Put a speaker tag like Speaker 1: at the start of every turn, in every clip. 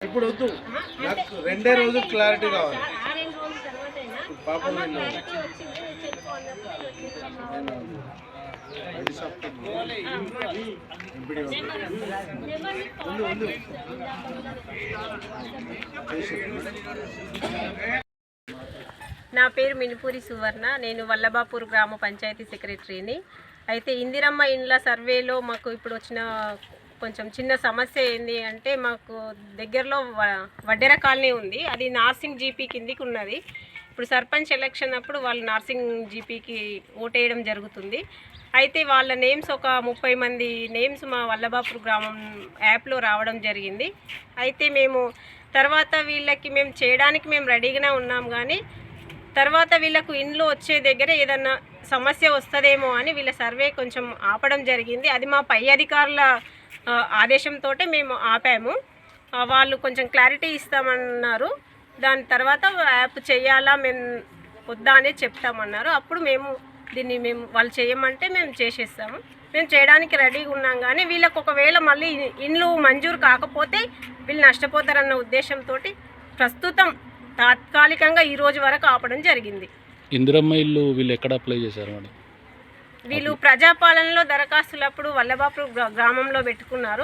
Speaker 1: ఇప్పుడు వద్దు. నాకు రెండే రోజులు క్లారిటీ కావాలి. పాపం నేను
Speaker 2: నా పేరు మినిపూరి సువర్ణ. నేను వల్లభాపూర్ గ్రామ పంచాయతీ సెక్రటరీని. అయితే ఇందిరమ్మ ఇండ్ల సర్వేలో మాకు ఇప్పుడు వచ్చిన కొంచెం చిన్న సమస్య ఏంది అంటే మాకు దగ్గరలో వ- వడ్డెర కాలనీ ఉంది. అది నార్సింగ్ జీపీ కిందికి ఉన్నది. ఇప్పుడు సర్పంచ్ ఎలక్షన్ అప్పుడు వాళ్ళు నార్సింగ్ జీపీకి ఓటేయడం జరుగుతుంది. అయితే వాళ్ళ నేమ్స్ ఒక ముప్పై మంది నేమ్స్ మా వల్లభాపూర్ గ్రామం యాప్లో రావడం జరిగింది. అయితే మేము తర్వాత వీళ్ళకి మేము చేయడానికి మేము రెడీగానే ఉన్నాం కానీ తర్వాత వీళ్ళకు ఇండ్లు వచ్చే దగ్గర ఏదన్నా సమస్య వస్తుందేమో అని వీళ్ళ సర్వే కొంచెం ఆపడం జరిగింది. అది మా పై అధికారుల ఆదేశంతో మేము ఆపాము. వాళ్ళు కొంచెం క్లారిటీ ఇస్తామన్నారు. దాని తర్వాత యాప్ చేయాలా మేము వద్దా అనే చెప్తామన్నారు. అప్పుడు మేము దీన్ని మేము వాళ్ళు చేయమంటే మేము చేసేస్తాము. మేము చేయడానికి రెడీగా ఉన్నాం కానీ వీళ్ళకి ఒకవేళ మళ్ళీ ఇండ్లు మంజూరు కాకపోతే వీళ్ళు నష్టపోతారన్న ఉద్దేశంతో ప్రస్తుతం తాత్కాలికంగా ఈరోజు వరకు ఆపడం జరిగింది.
Speaker 3: ఇందిరమ్మ ఇల్లు వీళ్ళు ఎక్కడ అప్లై చేశారు మేడం
Speaker 2: వీళ్ళు ప్రజాపాలనలో దరఖాస్తులప్పుడు వల్లభాపూర్ గ్రా- గ్రామంలో పెట్టుకున్నారు.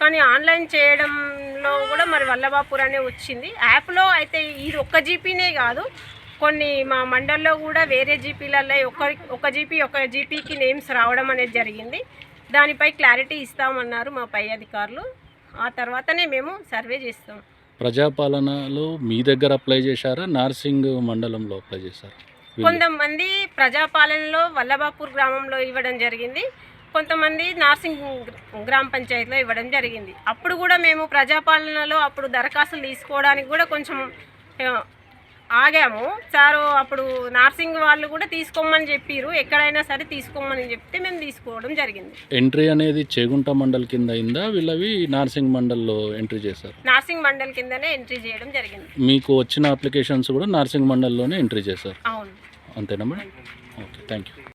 Speaker 2: కానీ ఆన్లైన్ చేయడంలో కూడా మరి వల్లభాపూర్ అనే వచ్చింది. యాప్లో అయితే ఇది ఒక్క జీపీనే కాదు కొన్ని మా మండల్లో కూడా వేరే జీపీలలో ఒక ఒక జీపీ ఒక జీపీకి నేమ్స్ రావడం అనేది జరిగింది. దానిపై క్లారిటీ ఇస్తామన్నారు మా పై అధికారులు. ఆ తర్వాతనే మేము సర్వే చేస్తాం.
Speaker 3: ప్రజాపాలనలో మీ దగ్గర అప్లై చేశారా? నార్సింగ్ మండలంలో అప్లై చేశారా?
Speaker 2: కొంతమంది ప్రజాపాలనలో వల్లభాపూర్ గ్రామంలో ఇవ్వడం జరిగింది కొంతమంది నార్సింగ్ గ్రామ పంచాయతీలో ఇవ్వడం జరిగింది. అప్పుడు కూడా మేము ప్రజాపాలనలో అప్పుడు దరఖాస్తులు తీసుకోవడానికి కూడా కొంచెం ఆగాము. సారు అప్పుడు నార్సింగ్ వాళ్ళు కూడా తీసుకోమని చెప్పిరు. ఎక్కడైనా సరే తీసుకోమని చెప్తే మేము తీసుకోవడం జరిగింది.
Speaker 3: ఎంట్రీ అనేది చేగుంట మండల్ కింద అయిందా? వీళ్ళవి నార్సింగ్ మండల్లో ఎంట్రీ చేశారు.
Speaker 2: నార్సింగ్ మండల్ కిందనే ఎంట్రీ చేయడం జరిగింది.
Speaker 3: మీకు వచ్చిన అప్లికేషన్స్ కూడా నార్సింగ్ మండల్లోనే ఎంట్రీ చేశారు.
Speaker 2: అవును.
Speaker 3: అంతేనా మేడం ఓకే థ్యాంక్ యూ